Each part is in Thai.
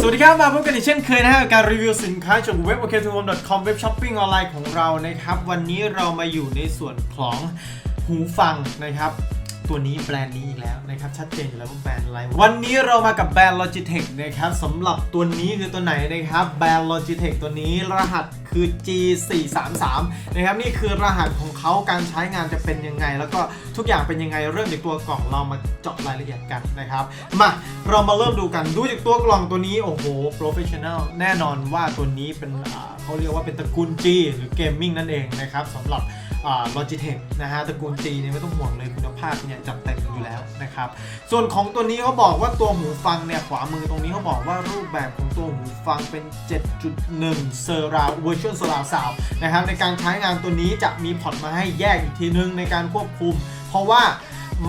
สวัสดีครับ มาพบกันอีกเช่นเคยนะฮะกับการรีวิวสินค้าจากเว็บ o k t o h o m c o m เว็บช้อปปิ้งออนไลน์ของเรานะครับ วันนี้เรามาอยู่ในส่วนของหูฟังนะครับ ตัวนี้แบรนด์นี้อีกแล้วนะครับ ชัดเจนอยู่แล้วว่าแบรนด์อะไร วันนี้เรามากับแบรนด์ Logitech นะครับสำหรับตัวนี้คือตัวไหนนะครับ แบรนด์ Logitech ตัวนี้รหัสคือ G433 นะครับนี่คือรหัสของเขาการใช้งานจะเป็นยังไง แล้วก็ทุกอย่างเป็นยังไงเริ่มจากตัวกล่องเรามาเจาะรายละเอียดกันนะครับมาเรามาเริ่มดูกันดูจากตัวกล่องตัวนี้โอ้โห professional แน่นอนว่าตัวนี้เป็นเขาเรียกว่าเป็นตระกูล G หรือ gaming นั่นเองนะครับสำหรับ ลอจิเทคนะฮะตระกูล G เนี่ยไม่ต้องห่วงเลยคุณภาพเนี่ยจัดเต็มอยู่แล้วนะครับ ส่วนของตัวนี้เขาบอกว่าตัวหูฟังเนี่ยขวามือตรงนี้เขาบอกว่ารูปแบบของตัวหูฟังเป็น 7.1 Surround Virtual Surround Sound นะครับในการใช้งานตัวนี้จะมีพอร์ตมาให้แยกอีกทีนึงในการควบคุม เพราะว่า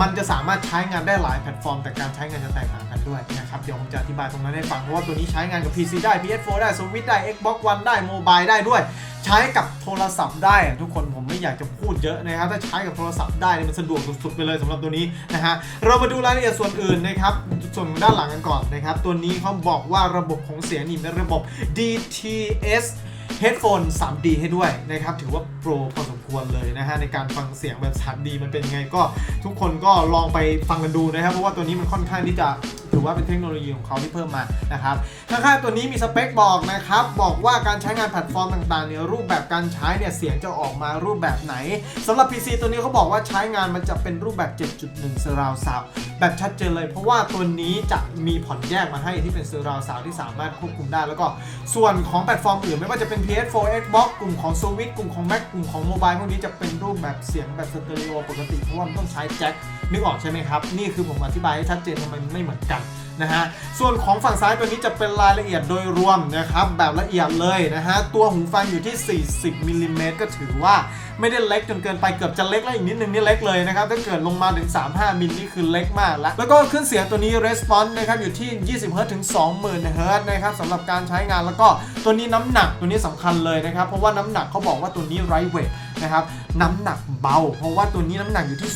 มันจะสามารถใช้งานได้หลายแพลตฟอร์ม แต่การใช้งานจะแตกต่างกันด้วยนะครับเดี๋ยวผมจะอธิบายตรงนั้นให้ฟัง เพราะว่าตัวนี้ใช้งานกับ PC ได้ PS4 ได้ Switch ได้ Xbox One ได้ Mobile ได้ด้วย ใช้กับโทรศัพท์ได้ทุกคนผม อยากจะพูดเยอะนะครับถ้าใช้กับโทรศัพท์ได้นี่มันสะดวกสุดๆไปเลยสำหรับตัวนี้นะฮะเรามาดูรายละเอียดส่วนอื่นนะครับส่วนด้านหลังกันก่อนนะครับตัวนี้เขาบอกว่าระบบของเสียงนี่เป็นระบบ DTS Headphone 3D ให้ด้วยนะครับ ถือว่าโปรพอสมควรเลยนะฮะ ในการฟังเสียงแบบ 3D มันเป็นยังไงก็ทุกคนก็ลองไปฟังกันดูนะครับ เพราะว่าตัวนี้มันค่อนข้างที่จะถือว่าเป็นเทคโนโลยีของเขาที่เพิ่มมานะครับข้างๆตัวนี้มีสเปคบอกนะครับ บอกว่าการใช้งานแพลตฟอร์มต่างๆเนี่ยรูปแบบการใช้เนี่ยเสียงจะออกมารูปแบบไหนสำหรับ PC ตัวนี้เขาบอกว่าใช้งานมันจะเป็นรูปแบบ 7.1 Surround Sound แบบชัดเจนเลย เพราะว่าตัวนี้จะมีผ่อนแยกมาให้ที่เป็น Surround Sound ที่สามารถควบคุมได้ แล้วก็ส่วนของแพลตฟอร์มอื่น ไม่ว่าจะเป็น PS4 Xbox กลุ่มของ Switch กลุ่มของ Mac กลุ่มของ Mobile พวกนี้จะเป็นรูปแบบเสียงแบบสเตอริโอปกติเพราะว่ามันต้องใช้แจ็คนึกออกใช่ไหมครับนี่คือผมอธิบายให้ชัดเจนทำไมไม่เหมือนกันนะฮะ ส่วนของฝั่งซ้ายตัวนี้จะเป็นรายละเอียดโดยรวมนะครับ แบบละเอียดเลยนะฮะ ตัวหูฟังอยู่ที่ 40มิลลิเมตรก็ถือว่าไม่ได้เล็กจนเกินไปเกือบจะเล็กแล้วอีกนิดนึงนี่เล็กเลยนะครับ ถ้าเกิดลงมาถึง 35มิลนี่คือเล็กมากแล้ว แล้วก็ขึ้นเสียงตัวนี้ response นะครับอยู่ที่ 20 Hz ถึง 20,000 Hz นะครับสำหรับการใช้งานแล้วก็ตัวนี้น้ำหนักตัวนี้สำคัญเลยนะครับ เพราะว่าน้ำหนักเขาบอกว่าตัวนี้ right weight นะครับน้ำหนักเบา เพราะว่าตัวนี้น้ำหนักอยู่ที่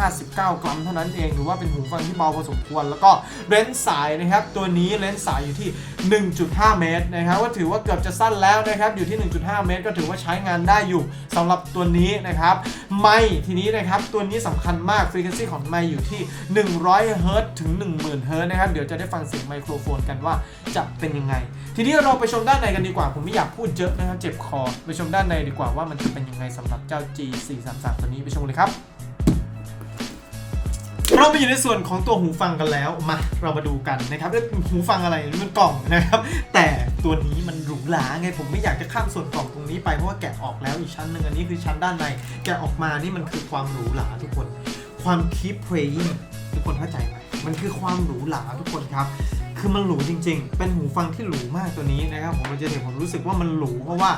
259 กรัมเท่านั้นเองถือว่าเป็นหูฟังที่เบาพอสมควร แล้วก็เลนส์สายนะครับ ตัวนี้เลนส์สายอยู่ที่ 1.5 เมตรนะครับว่าถือว่าเกือบจะสั้นแล้วนะครับอยู่ที่ 1.5 เมตร ก็ถือว่าใช้งานได้อยู่สำหรับตัวนี้นะครับไมค์ทีนี้นะครับตัวนี้สำคัญมาก frequency ของไมค์อยู่ที่ 100เฮิรตซ์ถึง 10,000เฮิรตซ์นะครับเดี๋ยวจะได้ฟังเสียงไมโครโฟนกันว่าจะเป็นยังไง ทีนี้เราไปชมด้านในกันดีกว่า ผมไม่อยากพูดเยอะนะครับเจ็บคอไปชมด้านในดีกว่าว่ามันจะเป็นยังไงสำหรับเจ้า G433 ตัวนี้ไปชมเลยครับ เรามาอยู่ในส่วนของตัวหูฟังกันแล้ว มาเรามาดูกันนะครับเอ้ยหูฟังอะไรมันกล่องนะครับ แต่ตัวนี้มันหรูหราไงผมไม่อยากจะข้ามส่วนกล่องตรงนี้ไปเพราะว่าแกะออกแล้วอีกชั้นหนึ่งอันนี้คือชั้นด้านใน แกะออกมานี่มันคือความหรูหราทุกคน ความ keep playing ทุกคนเข้าใจไหมมันคือความหรูหราทุกคนครับคือมันหรูจริง ๆ เป็นหูฟังที่หรูมากตัวนี้นะครับผมมันจะเห็นผมรู้สึกว่ามันหรูเพราะว่า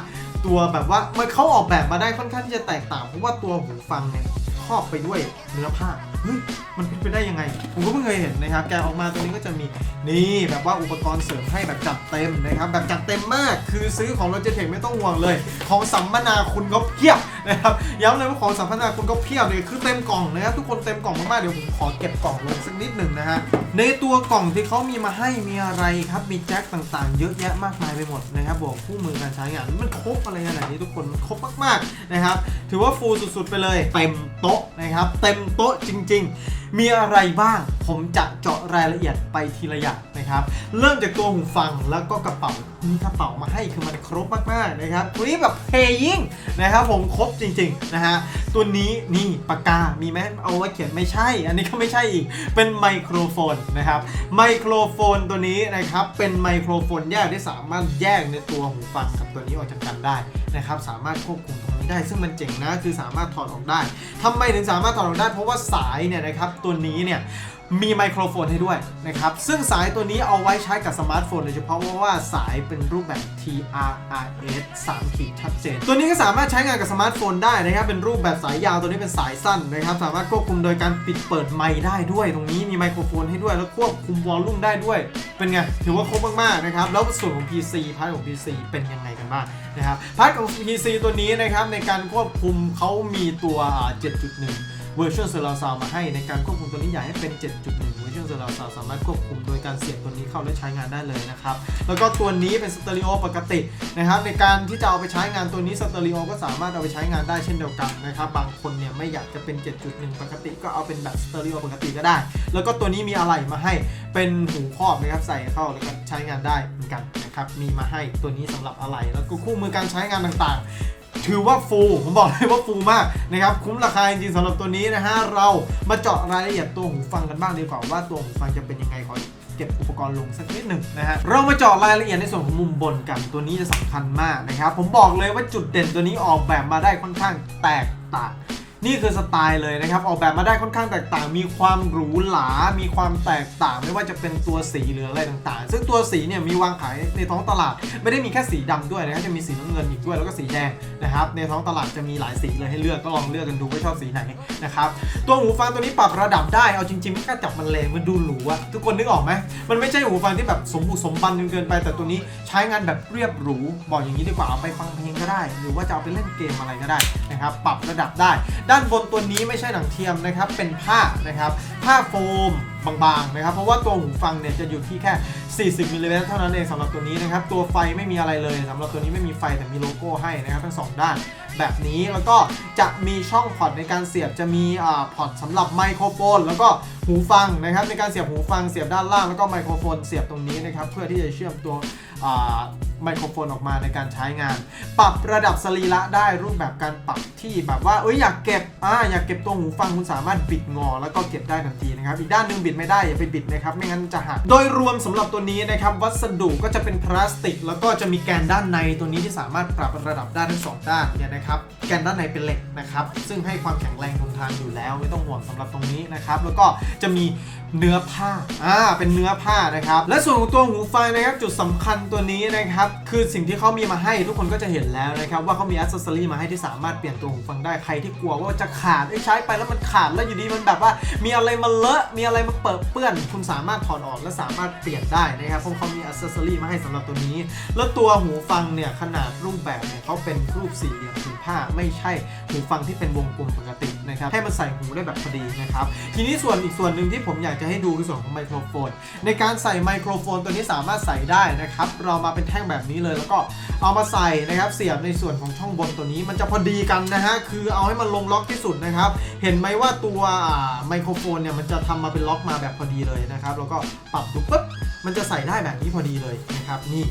ตัวแบบว่ามันเขาออกแบบมาได้ค่อนข้างที่จะแตกต่างเพราะว่าตัวหูฟังเนี่ยครอบไปด้วยเนื้อผ้า เฮ้ยมันเป็นไปได้ยังไง ผมก็เพิ่งเคยเห็นนะครับ แกะออกมาตัวนี้ก็จะมีนี่แบบว่าอุปกรณ์เสริมให้แบบจัดเต็มนะครับ แบบจัดเต็มมาก คือซื้อของ Logitech ไม่ต้องห่วงเลย ของสัมมนาคุณก็เพียบนะครับ ย้ำเลยว่าของสัมมนาคุณก็เพียบเลยคือเต็มกล่องนะครับทุกคนเต็มกล่องมากๆ เดี๋ยวผมขอเก็บกล่องลงสักนิดหนึ่งนะฮะ ในตัวกล่องที่เขามีมาให้มีอะไรครับ มีแจ็คต่างๆ เยอะแยะมากมายไปหมดนะครับ บอกคู่มือการใช้งาน มันครบอะไรขนาดนี้ทุกคนมันครบมากๆนะครับ ถือว่าฟูลสุดๆไปเลย เต็มโต๊ะนะครับ เต็มโต๊ะจริงๆ มีอะไรบ้าง ผมจะเจาะรายละเอียดไปทีละอย่างนะครับ เริ่มจากตัวหูฟังแล้วก็กระเป๋ามีกระเป๋ามาให้คือมันครบมากๆนะครับตัวนี้แบบเพย์ยิ่งนะครับผมครบจริงๆนะฮะตัวนี้นี่ปากกา มีไหมเอาไว้เขียนไม่ใช่ อันนี้ก็ไม่ใช่อีก เป็นไมโครโฟนนะครับไมโครโฟนตัวนี้นะครับเป็นไมโครโฟนแยกที่สามารถแยกในตัวหูฟังกับตัวนี้ออกจากกันได้นะครับสามารถควบคุม ได้ ซึ่งมันเจ๋งนะคือสามารถถอดออกได้ทำไมถึงสามารถถอดออกได้ เพราะว่าสายเนี่ยนะครับตัวนี้เนี่ยมีไมโครโฟนให้ด้วยนะครับ ซึ่งสายตัวนี้เอาไว้ใช้กับสมาร์ทโฟนโดยเฉพาะเพราะว่าสายเป็นรูปแบบ TRRS 3ขีดชัดเจน ตัวนี้ก็สามารถใช้งานกับสมาร์ทโฟนได้นะครับ เป็นรูปแบบสายยาวตัวนี้เป็นสายสั้นนะครับ สามารถควบคุมโดยการปิดเปิดไมค์ได้ด้วย ตรงนี้มีไมโครโฟนให้ด้วย แล้วควบคุมวอลลุ่มได้ด้วย เป็นไง ถือว่าครบมากๆนะครับ แล้วส่วนของ PC พาร์ทของ PC เป็นยังไง บ้างนะครับพัดของ PC ตัวนี้นะครับในการควบคุมเขามีตัว 7.1 Virtual Surround Sound มาให้ในการควบคุมตัวนี้อยากให้เป็น 7.1 Virtual Surround Sound สามารถควบคุมโดยการเสียบตัวนี้เข้าและใช้งานได้เลยนะครับ แล้วก็ตัวนี้เป็นสเตอริโอปกตินะครับในการที่จะเอาไปใช้งานตัวนี้สเตอริโอก็สามารถเอาไปใช้งานได้เช่นเดียวกันนะครับบางคนเนี่ยไม่อยากจะเป็น 7.1 ปกติก็เอาเป็นแบบสเตอริโอปกติก็ได้ แล้วก็ตัวนี้มีอะไรมาให้เป็นหูครอบนะครับใส่เข้าแล้วก็ใช้งานได้เหมือนกันนะครับมีมาให้ตัวนี้สำหรับอะไรแล้วก็คู่มือการใช้งานต่างๆ ถือว่าฟูลผมบอกเลยว่าฟูลมากนะครับคุ้มราคาจริงๆสำหรับตัวนี้นะฮะเรามาเจาะรายละเอียดตัวหูฟังกันบ้างดีกว่าว่าตัวหูฟังจะเป็นยังไงขอเก็บอุปกรณ์ลงสักนิดหนึ่งนะฮะเรามาเจาะรายละเอียดในส่วนของมุมบนกันตัวนี้จะสำคัญมากนะครับผมบอกเลยว่าจุดเด่นตัวนี้ออกแบบมาได้ค่อนข้างแตกต่าง นี่คือสไตล์เลยนะครับ ออกแบบมาได้ค่อนข้างแตกต่าง มีความหรูหรา มีความแตกต่าง ไม่ว่าจะเป็นตัวสีหรืออะไรต่างๆ ซึ่งตัวสีเนี่ยมีวางขายในท้องตลาด ไม่ได้มีแค่สีดำด้วยนะครับ จะมีสีน้ำเงินอีกด้วย แล้วก็สีแดงนะครับ ในท้องตลาดจะมีหลายสีเลยให้เลือก ก็ลองเลือกกันดูว่าชอบสีไหนนะครับ ตัวหูฟังตัวนี้ปรับระดับได้ เอาจริงๆไม่กล้าจับมันเลยมันดูหรูอะทุกคนนึกออกไหมมันไม่ใช่หูฟังที่แบบสมบูรณ์สมบันจนเกินไป แต่ตัวนี้ใช้งานแบบเรียบหรู บอกอย่างนี้ดีกว่า เอาไปฟังเพลงก็ได้ หรือว่าจะเอาไปเล่นเกมอะไรก็ได้นะครับ ปรับระดับได้ด้านบนตัวนี้ไม่ใช่หนังเทียมนะครับ เป็นผ้านะครับ ผ้าโฟมบางๆนะครับ เพราะว่าตัวหูฟังเนี่ยจะอยู่ที่แค่ 40มิลลิเมตรเท่านั้นเองสำหรับตัวนี้นะครับ ตัวไฟไม่มีอะไรเลยสำหรับตัวนี้ไม่มีไฟแต่มีโลโก้ให้นะครับทั้งสองด้านแบบนี้แล้วก็จะมีช่องพอร์ตในการเสียบจะมีอ่าพอร์ตสำหรับไมโครโฟน แล้วก็หูฟังนะครับในการเสียบหูฟังเสียบด้านล่างแล้วก็ไมโครโฟนเสียบตรงนี้นะครับเพื่อที่จะเชื่อมตัว ไมโครโฟนออกมาในการใช้งาน ปรับระดับสรีระได้รูปแบบการปรับที่แบบว่าเอ้ยอยากเก็บอ่าอยากเก็บตัวหูฟังคุณสามารถบิดงอ แล้วก็เก็บได้ทันทีนะครับอีกด้านหนึงบิดไม่ได้อย่าไปบิดนะครับไม่งั้นจะหักโดยรวมสำหรับตัวนี้นะครับวัสดุก็จะเป็นพลาสติก แล้วก็จะมีแกนด้านในตัวนี้ที่สามารถปรับระดับได้ทั้งสองด้านเนี่ยนะครับแกนด้านในเป็นเหล็กนะครับซึ่งให้ความแข็งแรงทนทานอยู่แล้วไม่ต้องห่วงสำหรับตรงนี้นะครับแล้วก็จะมี เนื้อผ้า อ่า เป็นเนื้อผ้านะครับ และส่วนของตัวหูฟังนะครับ จุดสำคัญตัวนี้นะครับ คือสิ่งที่เขามีมาให้ทุกคนก็จะเห็นแล้วนะครับ ว่าเขามีอัซเซอรี่มาให้ที่สามารถเปลี่ยนตัวหูฟังได้ ใครที่กลัวว่าจะขาดใช้ไปแล้วมันขาดแล้วอยู่ดีมันแบบว่า มีอะไรมาเลอะ มีอะไรมาเปิดเปื้อน คุณสามารถถอดออกและสามารถเปลี่ยนได้นะครับเพราะเขามีอัซเซอรี่มาให้สำหรับตัวนี้ แล้วตัวหูฟังเนี่ยขนาดรูปแบบเนี่ยเขาเป็นรูปสี่เหลี่ยมผืนผ้า ไม่ใช่หูฟังที่เป็นวงกลมปกตินะครับ ให้มันใส่หูได้แบบพอดีนะครับ ทีนี้ส่วนอีกส่วนหนึ่งที่ผมอยากจะให้ดูคือส่วนของไมโครโฟน ในการใส่ไมโครโฟนตัวนี้สามารถใส่ได้นะครับ เรามาเป็นแท่งแบบนี้เลย แล้วก็เอามาใส่นะครับเสียบในส่วนของช่องบนตัวนี้มันจะพอดีกันนะฮะคือเอาให้มันลงล็อกที่สุดนะครับ เห็นไหมว่าตัวไมโครโฟนเนี่ยมันจะทำมาเป็นล็อกมาแบบพอดีเลยนะครับ แล้วก็ปรับดูปุ๊บมันจะใส่ได้แบบนี้พอดีเลยนะครับนี่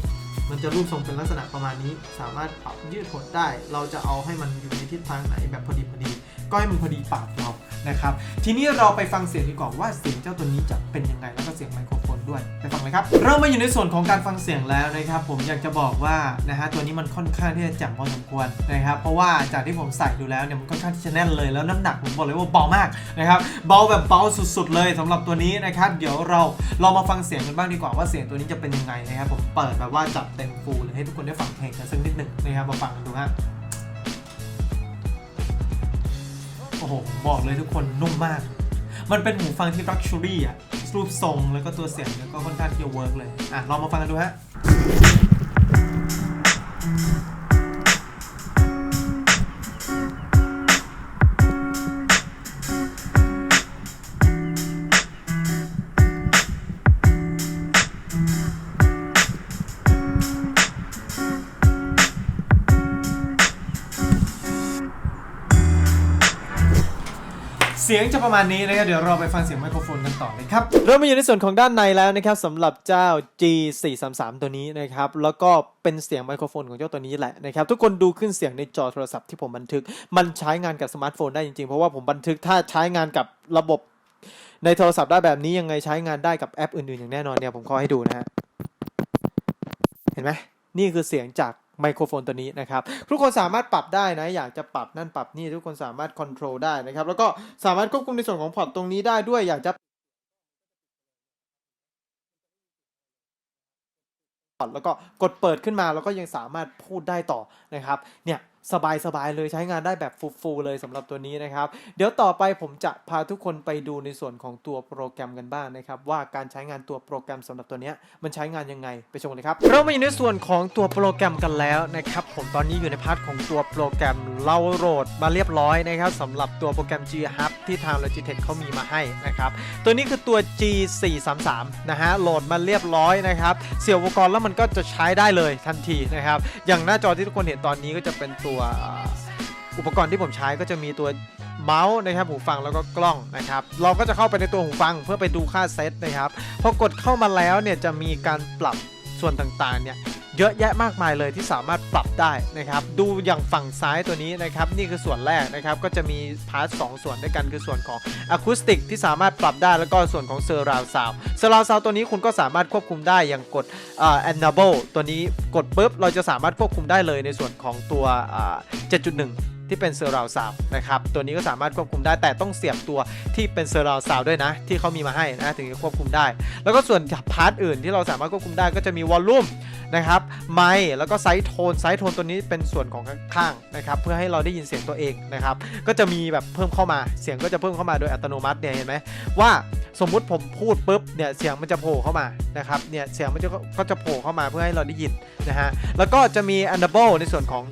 มันจะรูปทรงเป็นลักษณะประมาณนี้ สามารถปรับยืดหดได้ เราจะเอาให้มันอยู่ในทิศทางไหนแบบพอดีพอดี ก็ให้มันพอดีปากเรา นะครับ ทีนี้เราไปฟังเสียงดีกว่าว่าเสียงเจ้าตัวนี้จะเป็นยังไงแล้วก็เสียงไมโครโฟนด้วยไปฟังเลยครับ เรามาอยู่ในส่วนของการฟังเสียงแล้วนะครับ ผมอยากจะบอกว่านะฮะตัวนี้มันค่อนข้างที่จะแจ่มพอสมควรนะครับ เพราะว่าจากที่ผมใส่ดูแล้วเนี่ยมันค่อนข้างที่จะแน่นเลยแล้วน้ำหนักผมบอกเลยว่าเบามากนะครับเบาแบบเบาสุดๆ เลยสำหรับตัวนี้นะครับ เดี๋ยวเราลองมาฟังเสียงกันบ้างดีกว่าว่าเสียงตัวนี้จะเป็นยังไงนะครับผมเปิดแบบว่าจับเต็มฟูลเลยให้ทุกคนได้ฟังเพลงกันสักนิดหนึ่งนะครับมาฟังกันดูฮะ โหบอกเลยทุกคนนุ่มมาก มันเป็นหูฟังที่รักชูรี่อะรูปทรงแล้วก็ตัวเสียงแล้วก็ค่อนข้างที่จะเวิร์กเลย อะลองมาฟังกันดูฮะ สียงจะประมาณนี้นะครับ เดี๋ยวเราไปฟังเสียงไมโครโฟนกันต่อเลยครับ เริ่มมาอยู่ในส่วนของด้านในแล้วนะครับสำหรับเจ้า G433 ตัวนี้นะครับ แล้วก็เป็นเสียงไมโครโฟนของเจ้าตัวนี้แหละนะครับ ทุกคนดูขึ้นเสียงในจอโทรศัพท์ที่ผมบันทึก มันใช้งานกับสมาร์ทโฟนได้จริงๆ เพราะว่าผมบันทึกถ้าใช้งานกับระบบในโทรศัพท์ได้แบบนี้ยังไงใช้งานได้กับแอปอื่นๆ อย่างแน่นอนเนี่ยผมขอให้ดูนะฮะ เห็นไหมนี่คือเสียงจาก ไมโครโฟนตัวนี้นะครับ ทุกคนสามารถปรับได้นะ อยากจะปรับนั่นปรับนี่ทุกคนสามารถคอนโทรลได้นะครับ แล้วก็สามารถควบคุมในส่วนของพอร์ตตรงนี้ได้ด้วย อยากจะแล้วก็กดเปิดขึ้นมาแล้วก็ยังสามารถพูดได้ต่อนะครับ เนี่ย สบายๆเลยใช้งานได้แบบฟูลๆเลยสำหรับตัวนี้นะครับ เดี๋ยวต่อไปผมจะพาทุกคนไปดูในส่วนของตัวโปรแกรมกันบ้างนะครับ ว่าการใช้งานตัวโปรแกรมสำหรับตัวนี้มันใช้งานยังไงไปชมเลยครับ เรามาอยู่ในส่วนของตัวโปรแกรมกันแล้วนะครับ ผมตอนนี้อยู่ในพาร์ทของตัวโปรแกรมเราโหลดมาเรียบร้อยนะครับสำหรับตัวโปรแกรม G Hub ที่ทาง Logitech เขามีมาให้นะครับตัวนี้คือตัว G433 นะฮะโหลดมาเรียบร้อยนะครับเสียบอุปกรณ์แล้วมันก็จะใช้ได้เลยทันทีนะครับอย่างหน้าจอที่ทุกคนเห็นตอนนี้ก็จะเป็นตัวอ่าอุปกรณ์ที่ผมใช้ก็จะมีตัวเมาส์นะครับหูฟังแล้วก็กล้องนะครับ เราก็จะเข้าไปในตัวหูฟังเพื่อไปดูค่าเซตนะครับพอกดเข้ามาแล้วเนี่ยจะมีการปรับส่วนต่างๆเนี่ย เยอะแยะมากมายเลยที่สามารถปรับได้นะครับ ดูอย่างฝั่งซ้ายตัวนี้นะครับ นี่คือส่วนแรกนะครับ ก็จะมีพาร์ทสองส่วนด้วยกันคือส่วนของอะคูสติกที่สามารถปรับได้แล้วก็ส่วนของเซอร์ราวซาวเซอร์ราวซาวตัวนี้คุณก็สามารถควบคุมได้อย่างกดอ่า enable ตัวนี้กดปุ๊บเราจะสามารถควบคุมได้เลยในส่วนของตัว 7.1 ที่เป็นเซอร์ราวซาวนะครับตัวนี้ก็สามารถควบคุมได้แต่ต้องเสียบตัวที่เป็นเซอร์ราวซาวด้วยนะ ที่เขามีมาให้นะถึงจะควบคุมได้ แล้วก็ส่วนพาร์ทอื่นที่เราสามารถควบคุมได้ก็จะมีวอลลุ่มนะครับไมค์แล้วก็ไซส์โทนไซส์โทนตัวนี้เป็นส่วนของข้างๆนะครับเพื่อให้เราได้ยินเสียงตัวเองนะครับก็จะมีแบบเพิ่มเข้ามาเสียงก็จะเพิ่มเข้ามาโดยอัตโนมัติเนี่ยเห็นไหมว่าสมมุติผมพูดปุ๊บเนี่ยเสียงมันจะโผล่เข้ามานะครับเนี่ยเสียงมันจะก็จะโผล่เข้ามาเพื่อให้เราได้ยินนะฮะแล้วก็จะมี Enable ในส่วนของ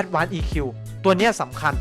Advanced EQ ตัวนี้สำคัญ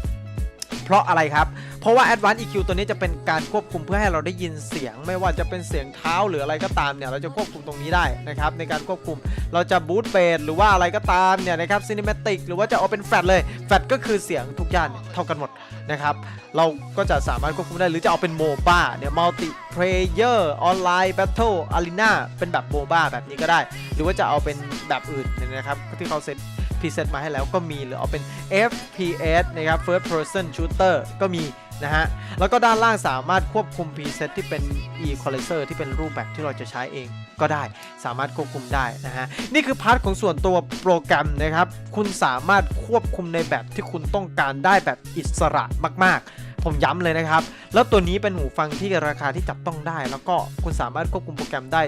เพราะอะไรครับ เพราะว่า Advanced EQ ตัวนี้จะเป็นการควบคุมเพื่อให้เราได้ยินเสียง ไม่ว่าจะเป็นเสียงเท้าหรืออะไรก็ตามเนี่ยเราจะควบคุมตรงนี้ได้นะครับในการควบคุมเราจะบูตเบสหรือว่าอะไรก็ตามเนี่ยนะครับซีนิเมติกหรือว่าจะเอาเป็นแฟลตเลยแฟลตก็คือเสียงทุกอย่างเนี่ยเท่ากันหมดนะครับเราก็จะสามารถควบคุมได้หรือจะเอาเป็นโมบ้าเนี่ยมัลติเพลเยอร์ออนไลน์แบทเทิลอารีนาเป็นแบบโมบ้าแบบนี้ก็ได้ หรือว่าจะเอาเป็นแบบอื่นนะครับที่เขาเซต พรีเซตมาให้แล้วก็มีหรือเอาเป็น FPS นะครับ First Person Shooter ก็มีนะฮะ แล้วก็ด้านล่างสามารถควบคุม preset ที่เป็น equalizer ที่เป็นรูปแบบที่เราจะใช้เองก็ได้ สามารถควบคุมได้นะฮะ นี่คือพาร์ทของส่วนตัวโปรแกรมนะครับ คุณสามารถควบคุมในแบบที่คุณต้องการได้แบบอิสระมาก ๆผมย้ำเลยนะครับ แล้วตัวนี้เป็นหูฟังที่ราคาที่จับต้องได้ แล้วก็คุณสามารถควบคุมโปรแกรมได้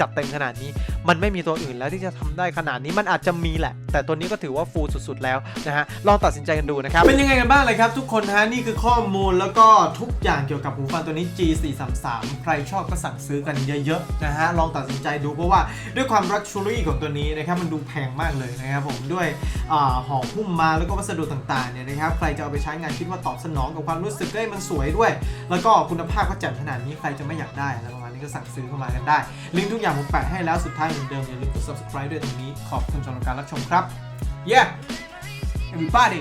จัดเต็มขนาดนี้ มันไม่มีตัวอื่นแล้วที่จะทำได้ขนาดนี้มันอาจจะมีแหละ แต่ตัวนี้ก็ถือว่าฟูลสุดๆแล้วนะฮะลองตัดสินใจกันดูนะครับเป็นยังไงกันบ้างเลยครับทุกคนฮะนี่คือข้อมูลแล้วก็ทุกอย่างเกี่ยวกับหูฟังตัวนี้ G433 ใครชอบก็สั่งซื้อกันเยอะๆนะฮะลองตัดสินใจดูเพราะว่าด้วยความ luxury ของตัวนี้นะครับมันดูแพงมากเลยนะครับผมด้วยอห่อหุ้มมาแล้วก็วัสดุต่างๆเนี่ยนะครับใครจะเอาไปใช้งานคิดว่าตอบสนองกับความรู้สึกได้มันสวยด้วย แล้วก็คุณภาพก็แจ่มขนาดนี้ใครจะไม่อยากได้อะไรประมาณ นี้ก็สั่งซื้อเข้ามากันได้ ลิงก์ทุกอย่างผมแปะให้แล้วสุดท้ายเหมือนเดิมอย่าลืมกด subscribe ด้วยตรงนี้ขอบคุณสำหรับการรับชมครับ yeah everybody